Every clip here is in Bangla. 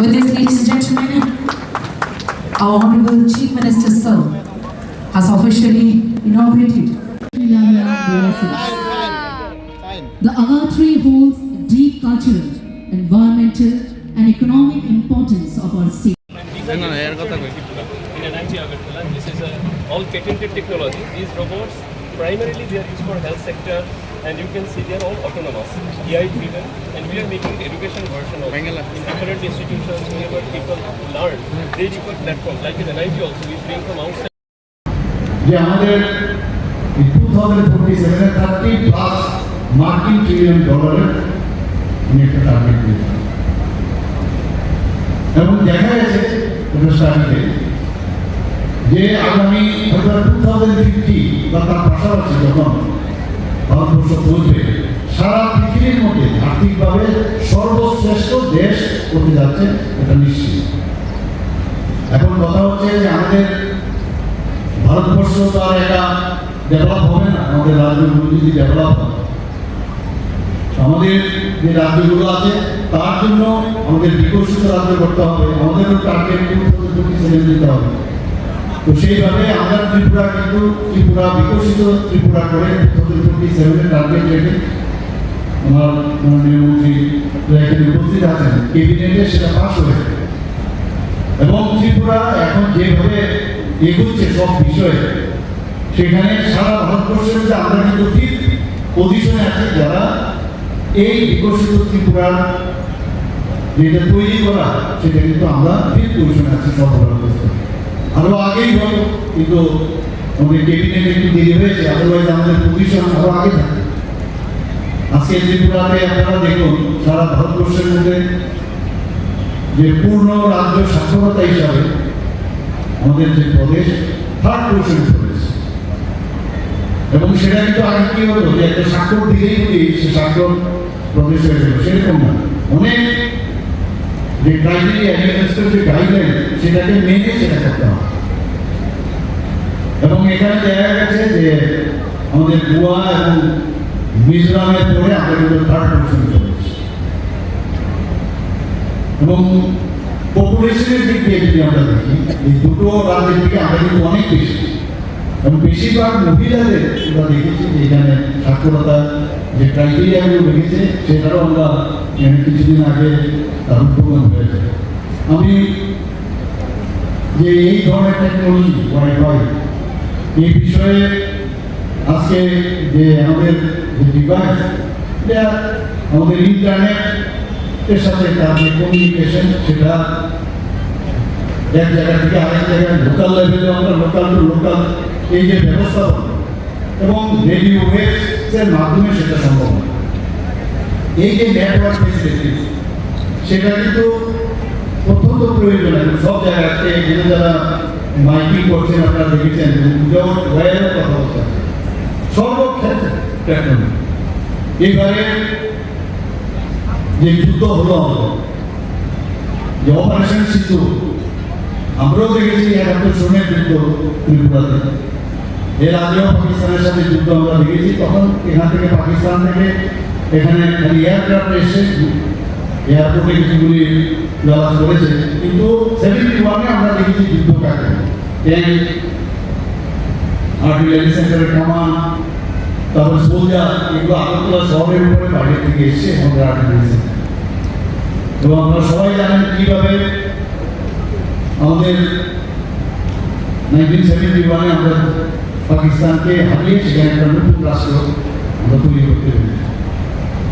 With this, ladies and gentlemen, our Honorable Chief Minister, sir, has officially inaugurated the Agatri holds deep cultural, environmental and economic importance of our state. All patented technology. These robots primarily they are used for health sector, and you can see they are all autonomous, AI driven and we are making the education version of Bangala. in different institutions wherever people learn. They require platforms like in NIT also we bring from outside. যে আমাদের টু থাউজেন্ড ফোর্টি সেভেনে থার্টি প্লাস মার্কিন ট্রিলিয়ন ডলারের আমি একটা টার্গেট দিয়েছিলাম এবং দেখা গেছে স্টাডিতে যে আগামী টু থাউজেন্ড ফিফটি বা তার পাশাপাশি যখন ভারতবর্ষ পৌঁছবে সারা পৃথিবীর মধ্যে আর্থিকভাবে সর্বশ্রেষ্ঠ দেশ হতে যাচ্ছে এটা নিশ্চিত। এখন কথা হচ্ছে যে আমাদের ভারতবর্ষ তো আর এটা ডেভেলপ হবে না, আমাদের রাজ্যগুলো যদি ডেভেলপ হয়। আমাদের যে রাজ্যগুলো আছে, তার জন্য আমাদের বিকশিত রাজ্য করতে হবে, আমাদেরও টার্গেট দিতে হবে। তো সেইভাবে আমরা ত্রিপুরা কিন্তু ত্রিপুরা বিকশিত ত্রিপুরা করে টোয়েন্টি সেভেনের টার্গেট রেখে আমার মাননীয় মন্ত্রী এখানে উপস্থিত আছেন। ক্যাবিনেটে সেটা পাশ হয়েছে এবং ত্রিপুরা এখন যেভাবে এগুচ্ছে সব বিষয়ে, সেখানে সারা ভারতবর্ষের মধ্যে আমরা কিন্তু ঠিক পজিশনে আছি যারা এই বিকশিত ত্রিপুরার যেটা তৈরি করা, সেটা কিন্তু আমরা ঠিক পজিশনে আছি সর্বভারতবর্ষে আরও আগেই হতো কিন্তু আমাদের ক্যাবিনেট একটু দেরি হয়েছে আদারওয়াইজ আমাদের পজিশন আরও আগে থাকে আজকে ত্রিপুরাতে আপনারা দেখুন, সারা ভারতবর্ষের মধ্যে যে পূর্ণ রাজ্য সাক্ষরতা হিসাবে আমাদের যে প্রদেশ থার্ড পজিশন চলেছে এবং সেটা কিন্তু আগে কি হতো, যে একটা স্বাক্ষর দিলেই যদি সে স্বাক্ষর প্রদেশ হয়ে গেল সেরকম না। অনেক যে ক্রাইটেরিয়া যে মেনে সেটা করতে হবে। এবং এখানে দেখা গেছে যে আমাদের গোয়া এবং মিজোরামের পরে আমরা কিন্তু থার্ড পজিশনে চলেছি। এবং পপুলেশনের দিক দিয়ে যদি আমরা দেখি, এই দুটো রাজ্যের দিকে আমরা কিন্তু অনেক বেশি। এবং বেশিরভাগ মহিলাদের আমরা দেখেছি যে এখানে সাক্ষরতা যে ক্রাইটেরিয়াগুলো রেখেছে সেটারও আমরা কিছুদিন আগে উদ্বোধন হয়েছে। আমি যে এই ধরনের টেকনোলজি ওয়াইফাই এই বিষয়ে আজকে যে আমাদের যে ডিভাইস এটা আমাদের ইন্টারনেট এর সাথে তার যে কমিউনিকেশন সেটা এক জায়গা থেকে আরেক জায়গায় লোকাল লেভেলে আমরা লোকাল টু লোকাল এই যে ব্যবস্থা এবং রেডিও ওয়েবসের মাধ্যমে সেটা সম্ভব। এই যে নেটওয়ার্ক ফেসিলিটিস সেটা কিন্তু অত্যন্ত প্রয়োজন সব আজকে এখানে যারা মাইকিং করছেন, আপনারা দেখেছেন উইদাউট ওয়ারের কথা বলতে সর্বক্ষেত্রে টেকনোলজি এবারে যে যুদ্ধ হলো যে অপারেশন সিন্ধু, আমরাও দেখেছি একাত্তর সনের যুদ্ধ ত্রিপুরাতে। এর আগেও পাকিস্তানের সাথে যুদ্ধ আমরা দেখেছি, তখন এখান থেকে পাকিস্তান থেকে এখানে এয়ারক্রাফট এসে এয়ারপোর্টে কিছুগুলি লঞ্চ করেছে কিন্তু সেভেন্টি ওয়ানে আমরা দেখেছি যুদ্ধ কাকে ট্যাঙ্ক আর্টিলারি সেন্টারের কামান তারপর সোলজার এগুলো আগরতলা শহরের উপরে বাইরে থেকে এসছে আমাদের আর্টিলারি সেন্টার এবং আপনারা সবাই জানেন কীভাবে আমাদের নাইনটিন সেভেন্টি ওয়ানে আমরা পাকিস্তানকে হারিয়ে সেখানে একটা নতুন রাষ্ট্র আমরা তৈরি করতে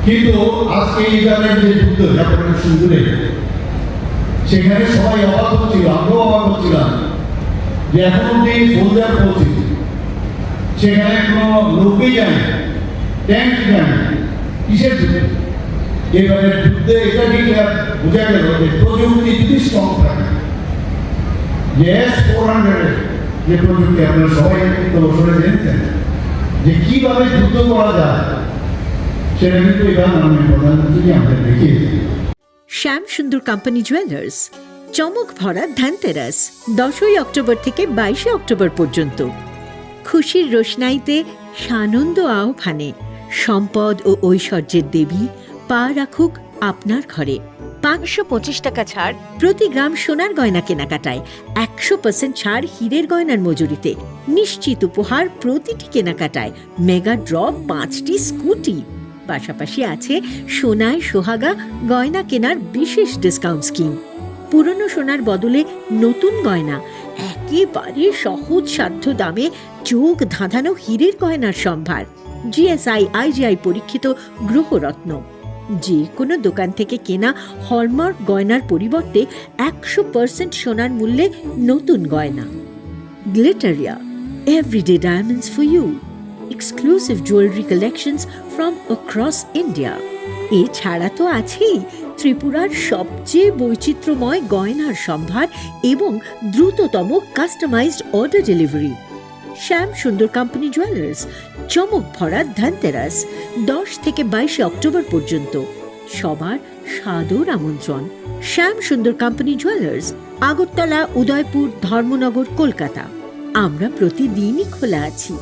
কিন্তু আজকে এই ধরনের যে যুদ্ধ জাপানের সুন্দরে সেখানে সবাই অবাক হচ্ছিল, আমরাও অবাক হচ্ছিলাম যে এখন অব্দি সোলজার পৌঁছে সেখানে কোনো লোকই যায় ট্যাঙ্ক যায় কিসের যুদ্ধ? এবারে যুদ্ধে এটা ডিক্লেয়ার বোঝা গেল যে প্রযুক্তি যদি স্ট্রং থাকে যে এস ফোর হান্ড্রেড যে প্রযুক্তি, আপনারা সবাই তো বছরে জেনেছেন যে কীভাবে যুদ্ধ করা যায়, সেটা কিন্তু এবার মাননীয় প্রধানমন্ত্রী আমাদের দেখিয়েছে শ্যাম সুন্দর কোম্পানি জুয়েলার্স চমক ভরা ধ্যানতেরাস দশই অক্টোবর থেকে বাইশে অক্টোবর পর্যন্ত। খুশির রোশনাইতে সানন্দ আহ্বানে সম্পদ ও ঐশ্বর্যের দেবী পা রাখুক আপনার ঘরে। পাঁচশো পঁচিশ টাকা ছাড়। প্রতি গ্রাম সোনার গয়না কেনাকাটায় একশো পার্সেন্ট ছাড় হীরের গয়নার মজুরিতে। নিশ্চিত উপহার প্রতিটি কেনাকাটায় মেগা ড্র পাঁচটি স্কুটি। পাশাপাশি আছে সোনায় সোহাগা গয়না কেনার বিশেষ ডিসকাউন্ট স্কিম পুরনো সোনার বদলে নতুন গয়না, একেবারে সহজ সাধ্য দামে চোখ ধাঁধানো হীরের গয়নার সম্ভার। জিএসআই আইজিআই পরীক্ষিত গ্রহরত্ন। যে কোনো দোকান থেকে কেনা হলমার্ক গয়নার পরিবর্তে একশো পার্সেন্ট সোনার মূল্যে নতুন গয়না। Glitteria everyday diamonds for you exclusive jewellery collections from across India এছাড়া তো আছেই ত্রিপুরার সবচেয়ে বৈচিত্র্যময় গয়নার সম্ভার এবং দ্রুততম কাস্টমাইজড অর্ডার ডেলিভারি শ্যাম সুন্দর কোম্পানি জুয়েলার্স চমক ভরা ধনতেরাস, দশ থেকে বাইশে অক্টোবর পর্যন্ত। সবার সাদর আমন্ত্রণ। Shyam Sundar company jewellers Agartala, Udaipur, Dharmanagar, Kolkata. আমরা প্রতিদিনই খোলা আছি।